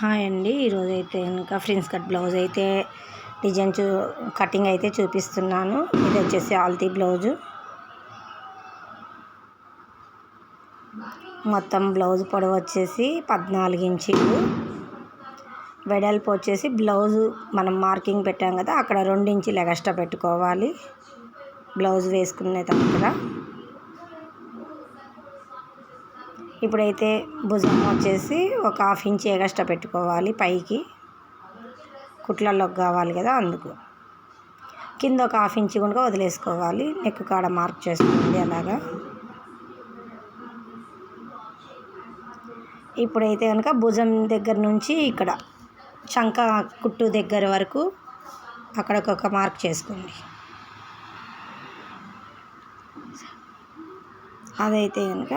Hi అండి. ఈరోజు అయితే ఇంకా ఫ్రిన్స్ కట్ బ్లౌజ్ అయితే డిజైన్ చూ కటింగ్ అయితే చూపిస్తున్నాను. ఇది వచ్చేసి ఆల్తీ బ్లౌజు. మొత్తం బ్లౌజ్ పొడవు వచ్చేసి పద్నాలుగు ఇంచీలు. వెడల్పు వచ్చేసి బ్లౌజు మనం మార్కింగ్ పెట్టాం కదా అక్కడ రెండు ఇంచులు ఎగస్ట్రా పెట్టుకోవాలి. బ్లౌజ్ వేసుకునే దగ్గర ఇప్పుడైతే భుజం వచ్చేసి ఒక హాఫ్ ఇంచ్ ఎగస్ట్రా పెట్టుకోవాలి పైకి. కుట్లలోకి కావాలి కదా అందుకు. కింద ఒక హాఫ్ ఇంచ్ కనుక వదిలేసుకోవాలి. నెక్ కాడ మార్క్ చేసుకోండి అలాగా. ఇప్పుడైతే కనుక భుజం దగ్గర నుంచి ఇక్కడ చంక కుట్టు దగ్గర వరకు అక్కడొక మార్క్ చేసుకోండి. అదైతే కనుక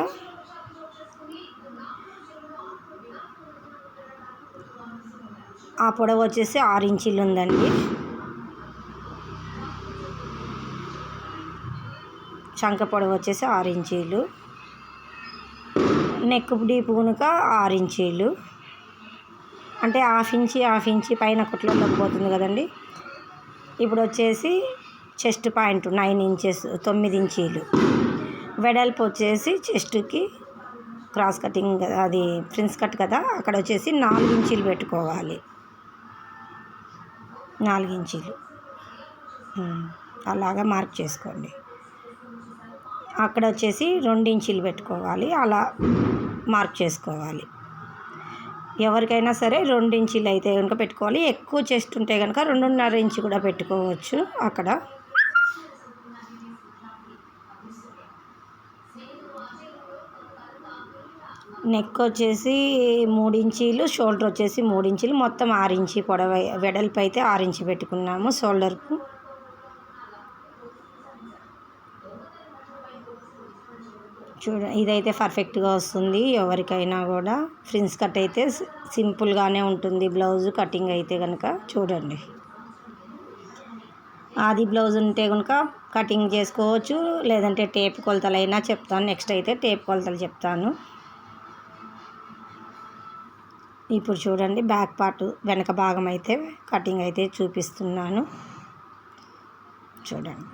ఆ పొడవు వచ్చేసి ఆరు ఇంచీలు ఉందండి. చంక పొడవు వచ్చేసి ఆరు ఇంచీలు. నెక్ డీప్ కనుక ఆరు ఇంచీలు. అంటే హాఫ్ ఇంచి హాఫ్ ఇంచి పైన కుట్లలోకి పోతుంది కదండి. ఇప్పుడు వచ్చేసి చెస్ట్ పాయింట్ నైన్ ఇంచెస్ తొమ్మిది ఇంచీలు. వెడల్పు వచ్చేసి చెస్ట్కి క్రాస్ కటింగ్ అది ఫ్రిన్స్ కట్ కదా అక్కడ వచ్చేసి నాలుగు ఇంచీలు పెట్టుకోవాలి. నాలుగించీలు. అలాగా మార్క్ చేసుకోండి. అక్కడ వచ్చేసి రెండు ఇంచీలు పెట్టుకోవాలి. అలా మార్క్ చేసుకోవాలి. ఎవరికైనా సరే రెండించీలు అయితే కనుక పెట్టుకోవాలి. ఎక్కువ చెస్ట్ ఉంటే కనుక రెండున్నర ఇంచు కూడా పెట్టుకోవచ్చు అక్కడ. నెక్ వచ్చేసి మూడు ఇంచీలు షోల్డర్ వచ్చేసి మూడు ఇంచీలు మొత్తం ఆరు ఇంచి పొడవ వెడల్పు అయితే ఆరు ఇంచి పెట్టుకున్నాము షోల్డర్కు. చూడ ఇదైతే పర్ఫెక్ట్గా వస్తుంది ఎవరికైనా కూడా. ఫ్రిన్స్ కట్ అయితే సింపుల్గానే ఉంటుంది బ్లౌజ్ కటింగ్ అయితే కనుక చూడండి. ఆది బ్లౌజ్ ఉంటే కనుక కటింగ్ చేసుకోవచ్చు లేదంటే టేప్ కొలతలైనా చెప్తాను నెక్స్ట్ అయితే టేప్ కొలతలు చెప్తాను. ఇప్పుడు చూడండి బ్యాక్ పార్ట్ వెనక భాగం అయితే కటింగ్ అయితే చూపిస్తున్నాను. చూడండి.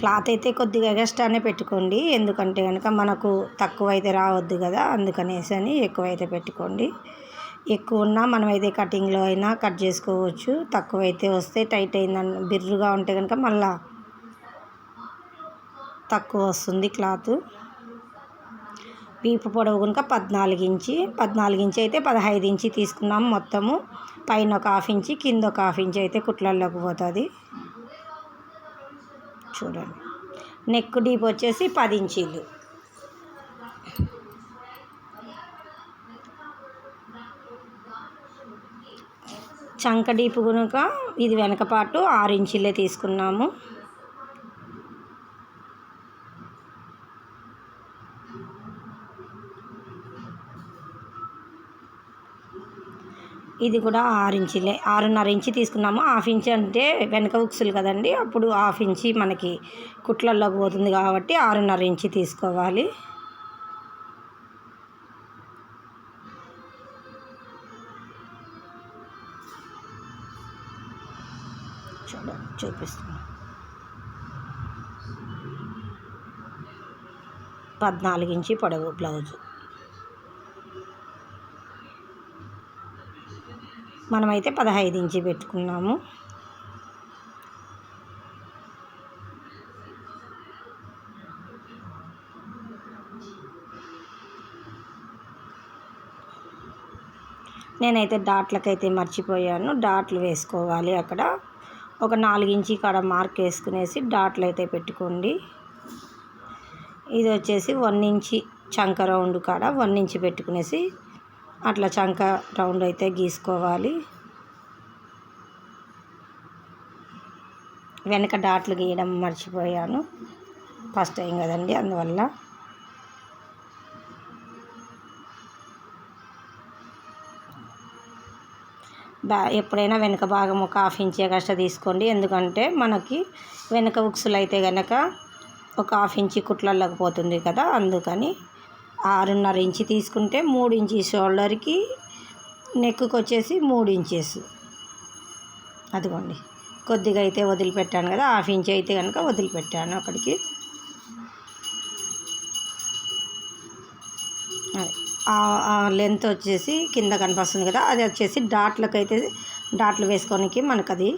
క్లాత్ అయితే కొద్దిగా ఎగస్ట్రానే పెట్టుకోండి. ఎందుకంటే కనుక మనకు తక్కువ అయితే రావద్దు కదా అందుకనేసి అని ఎక్కువ అయితే పెట్టుకోండి. ఎక్కువ ఉన్నా మనం అయితే కటింగ్లో అయినా కట్ చేసుకోవచ్చు. తక్కువ అయితే వస్తే టైట్ అయిందని బిర్రుగా ఉంటే కనుక మళ్ళా తక్కువ వస్తుంది క్లాత్. వీపు పొడవు కనుక పద్నాలుగు ఇంచి పద్నాలుగు ఇంచి అయితే పదహైదు ఇంచి తీసుకున్నాం మొత్తము. పైన ఒక హాఫ్ ఇంచి కింద ఒక హాఫ్ ఇంచి అయితే కుట్లల్లోకి పోతుంది. చూడండి. నెక్ డీప్ వచ్చేసి పది ఇంచీలు. చంక డీప్ కనుక ఇది వెనక పాటు ఆరు ఇంచీలే తీసుకున్నాము. ఇది కూడా ఆరు ఇంచులే. ఆరున్నర ఇంచి తీసుకున్నాము. హాఫ్ ఇంచ్ అంటే వెనక ఉక్సులు కదండి. అప్పుడు హాఫ్ ఇంచి మనకి కుట్లల్లో పోతుంది కాబట్టి ఆరున్నర ఇంచి తీసుకోవాలి. చూడండి చూపిస్తున్నాను పద్నాలుగు ఇంచి పొడవు బ్లౌజు. మనమైతే పదహైదు ఇంచి పెట్టుకున్నాము. నేనైతే డాట్లకైతే మర్చిపోయాను. డాట్లు వేసుకోవాలి అక్కడ. ఒక నాలుగు ఇంచి కాడ మార్క్ వేసుకునేసి డాట్లు అయితే పెట్టుకోండి. ఇది వచ్చేసి వన్ ఇంచి చంక రౌండ్ కాడ వన్ ఇంచి పెట్టుకునేసి అట్లా చంక రౌండ్ అయితే గీసుకోవాలి. వెనక డాట్లు గీయడం మర్చిపోయాను. ఫస్ట్ టైం కదండి అందువల్ల. బా ఎప్పుడైనా వెనక భాగం ఒక హాఫ్ ఇంచే ఎగస్ట్రా తీసుకోండి. ఎందుకంటే మనకి వెనక ఉక్సులు అయితే కనుక ఒక హాఫ్ ఇంచి కుట్లలోకి పోతుంది కదా అందుకని ఆరున్నర ఇంచు తీసుకుంటే మూడు ఇంచు షోల్డర్కి నెక్కి వచ్చేసి మూడు ఇంచెస్. అదిగోండి. కొద్దిగా అయితే వదిలిపెట్టాను కదా హాఫ్ ఇంచ్ అయితే కనుక వదిలిపెట్టాను అక్కడికి. ఆ లెంత్ వచ్చేసి కింద కనిపిస్తుంది కదా అది వచ్చేసి డాట్లకు అయితే డాట్లు వేసుకోనికి మనకు అది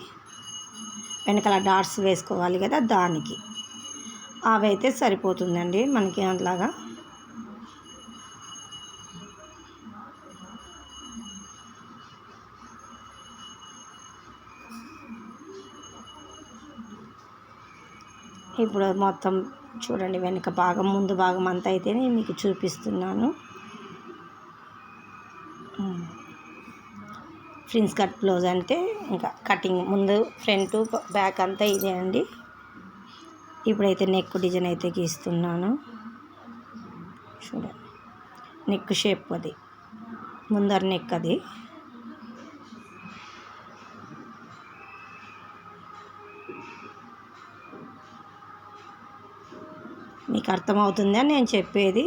వెనకాల డాట్స్ వేసుకోవాలి కదా దానికి. అవి అయితే సరిపోతుందండి మనకి అంతలాగా ఇప్పుడు మొత్తం చూడండి వెనుక భాగం ముందు భాగం అంతా అయితే నేను మీకు చూపిస్తున్నాను. ఫ్రిన్స్ కట్ బ్లౌజ్ అంటే ఇంకా కటింగ్ ముందు ఫ్రంట్ బ్యాక్ అంతా ఇదే అండి. ఇప్పుడైతే నెక్ డిజైన్ అయితే గీస్తున్నాను. చూడండి నెక్ షేప్ అది ముందర నెక్ అది. మీకు అర్థమవుతుందా నేను చెప్పేది.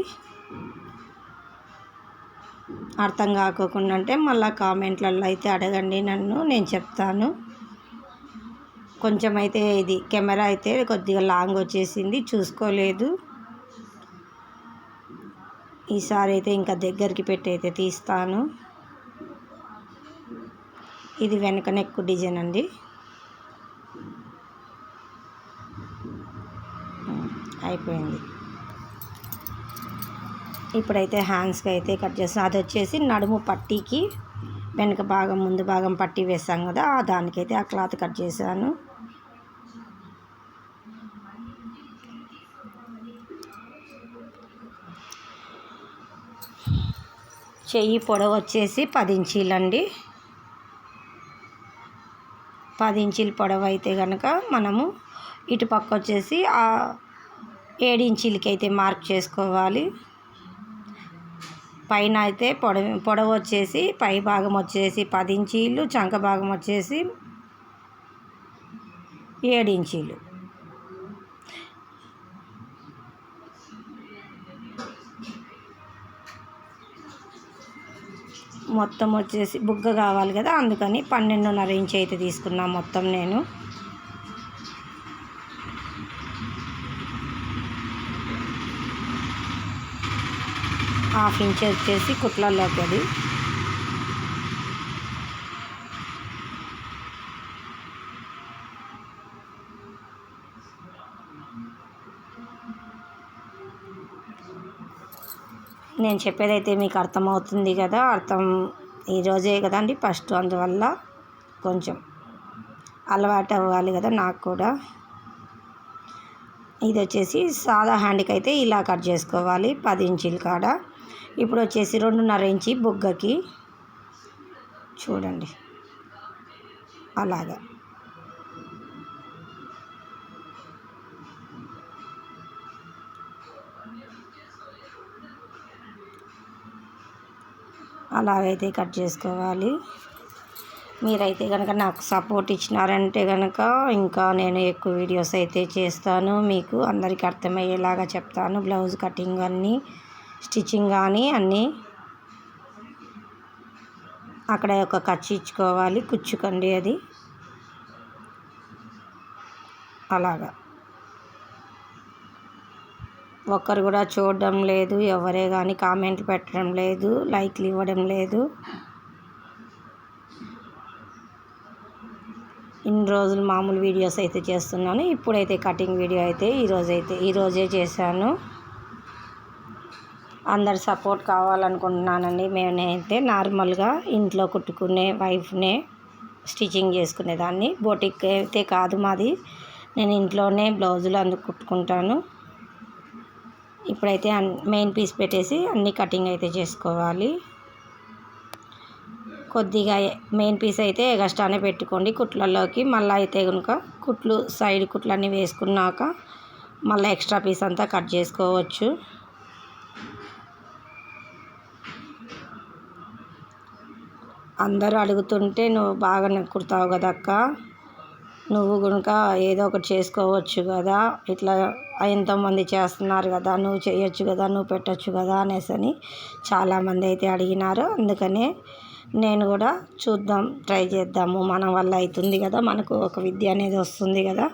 అర్థం కాకోకుండా అంటే మళ్ళీ కామెంట్లలో అయితే అడగండి నన్ను నేను చెప్తాను. కొంచెం అయితే ఇది కెమెరా అయితే కొద్దిగా లాంగ్ వచ్చేసింది చూసుకోలేదు. ఈసారి అయితే ఇంకా దగ్గరికి పెట్టి అయితే తీస్తాను. ఇది వెనక నెక్కు డిజైన్ అండి. అయిపోయింది. ఇప్పుడైతే హ్యాండ్స్కి అయితే కట్ చేస్తాం అది వచ్చేసి నడుము పట్టీకి వెనక భాగం ముందు భాగం పట్టీ వేసాం కదా దానికైతే ఆ క్లాత్ కట్ చేశాను. చెయ్యి పొడవు వచ్చేసి పది ఇంచీలండి పది ఇంచీల పొడవు అయితే కనుక మనము ఇటుపక్క వచ్చేసి ఏడించీలకి ఏడు అయితే మార్క్ చేసుకోవాలి. పైన అయితే పొడవు పొడవు వచ్చేసి పై భాగం వచ్చేసి పది ఇంచీలు చంక భాగం వచ్చేసి ఏడు ఇంచీలు మొత్తం వచ్చేసి బుగ్గ కావాలి కదా అందుకని పన్నెండున్నర ఇంచ్ అయితే తీసుకున్నా మొత్తం నేను. హాఫ్ ఇంచ్ వచ్చేసి కుట్లలోకి అది. నేను చెప్పేదైతే మీకు అర్థమవుతుంది కదా అర్థం ఈరోజే కదండి ఫస్ట్. అందువల్ల కొంచెం అలవాటు అవ్వాలి కదా నాకు కూడా. ఇది వచ్చేసి సాదా హ్యాండ్కి అయితే ఇలా కట్ చేసుకోవాలి పది ఇంచుల కాడ. ఇప్పుడు వచ్చేసి రెండున్నర ఇంచి బుగ్గకి చూడండి. అలాగా. అలాగైతే కట్ చేసుకోవాలి. మీరైతే కనుక నాకు సపోర్ట్ ఇచ్చినారంటే కనుక ఇంకా నేను ఎక్కువ వీడియోస్ అయితే చేస్తాను. మీకు అందరికీ అర్థమయ్యేలాగా చెప్తాను. బ్లౌజ్ కటింగ్ అన్నీ స్టిచ్చింగ్ కానీ అన్నీ అక్కడ ఒక ఖర్చు ఇచ్చుకోవాలి కుచ్చుకండి అది. అలాగా. ఒక్కరు కూడా చూడడం లేదు ఎవరే కానీ కామెంట్లు పెట్టడం లేదు లైక్లు ఇవ్వడం లేదు. ఇన్ని రోజులు మామూలు వీడియోస్ అయితే చేస్తున్నాను. ఇప్పుడైతే కటింగ్ వీడియో అయితే ఈరోజైతే ఈరోజే చేశాను. అందరి సపోర్ట్ కావాలనుకుంటున్నానండి. నేనైతే నార్మల్గా ఇంట్లో కుట్టుకునే వైఫ్నే స్టిచ్చింగ్ చేసుకునేదాన్ని. బోటిక్ అయితే కాదు మాది. నేను ఇంట్లోనే బ్లౌజులు అందుకు కుట్టుకుంటాను. ఇప్పుడైతే మెయిన్ పీస్ పెట్టేసి అన్ని కటింగ్ అయితే చేసుకోవాలి. కొద్దిగా మెయిన్ పీస్ అయితే ఎగస్ట్రానే పెట్టుకోండి. కుట్లలోకి మళ్ళీ అయితే కనుక కుట్లు సైడ్ కుట్లన్నీ వేసుకున్నాక మళ్ళీ ఎక్స్ట్రా పీస్ అంతా కట్ చేసుకోవచ్చు. అందరూ అడుగుతుంటే నువ్వు బాగా కుడతావు కదా అక్క నువ్వు కనుక ఏదో ఒకటి చేసుకోవచ్చు కదా. ఇట్లా ఎంతోమంది చేస్తున్నారు కదా. నువ్వు చేయొచ్చు కదా నువ్వు పెట్టచ్చు కదా అనేసి అని చాలామంది అయితే అడిగినారు. అందుకనే నేను కూడా చూద్దాం ట్రై చేద్దాము. మన వల్ల అవుతుంది కదా. మనకు ఒక విద్య అనేది వస్తుంది కదా.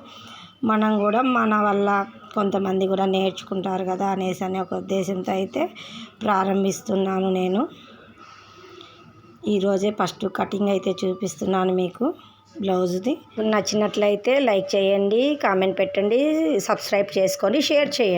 మనం కూడా మన వల్ల కొంతమంది కూడా నేర్చుకుంటారు కదా అనేసి అనే ఒక ఉద్దేశంతో అయితే ప్రారంభిస్తున్నాను నేను. ఈరోజే ఫస్ట్ కటింగ్ అయితే చూపిస్తున్నాను మీకు బ్లౌజ్ది. నచ్చినట్లయితే లైక్ చేయండి కామెంట్ పెట్టండి సబ్స్క్రైబ్ చేసుకొని షేర్ చేయండి.